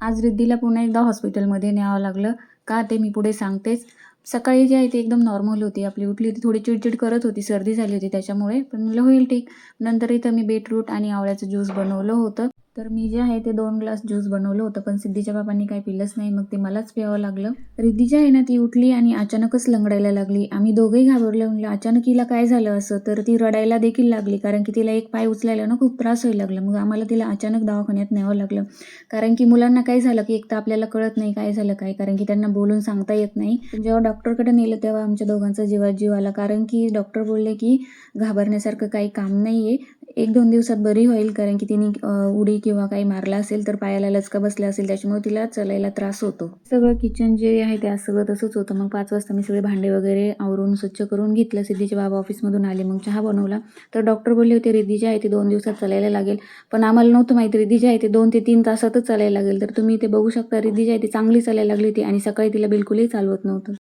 आज रिद्धीला पुन्हा एकदा हॉस्पिटलमध्ये न्यावं लागलं. का ते मी पुढे सांगतेच. सकाळी जी आहे ती एकदम नॉर्मल होती. आपली उठली होती थोडी चिडचिड करत होती. सर्दी झाली होती त्याच्यामुळे. पण म्हणलं होईल ठीक. नंतर इथं मी बीटरूट आणि आवळ्याचं ज्यूस बनवलं होतं. तर मी जे आहे ते दोन ग्लास ज्यूस बनवलं होतं पण सिद्धीच्या बाबांनी काही पिलंच नाही मग ते मलाच प्यावं लागलं. रिद्धी जी आहे ना ती उठली आणि अचानकच लंगडायला लागली. आम्ही दोघंही घाबरलो म्हणलं अचानक हिला काय झालं असं? तर ती रडायला देखील लागली कारण की तिला एक पाय उचलायला ना खूप त्रास व्हायला लागला. मग आम्हाला तिला अचानक दवाखान्यात न्यावं लागलं. कारण की मुलांना काय झालं की एक तर आपल्याला कळत नाही काय झालं काय कारण की त्यांना बोलून सांगता येत नाही. जेव्हा डॉक्टरकडे नेलं तेव्हा आमच्या दोघांचा जीवात जीव आला. कारण की डॉक्टर बोलले की घाबरण्यासारखं काही काम नाही आहे एक दोन दिवसात बरी होईल कारण की तिने उडी किंवा काही मारला असेल तर पायाला लचका बसला असेल त्याच्यामुळे तिला चलायला त्रास होतो. सगळं किचन जे आहे ते सगळं तसंच होतं. मग पाच वाजता मी सगळे भांडे वगैरे आवरून स्वच्छ करून घेतलं. सिद्धीचे बाबा ऑफिसमधून आले मग चहा बनवला. तर डॉक्टर बोलले होते रिद्धी जे आहे ते दोन दिवसात चालायला लागेल. पण आम्हाला नव्हतं माहिती रिद्धी जे आहे ते दोन ते तीन तासातच चालायला लागेल. तर तुम्ही ते बघू शकता रिद्धी जी आहे ती चांगली चालायला लागली होती आणि सकाळी तिला बिलकुलही चालवत नव्हतं.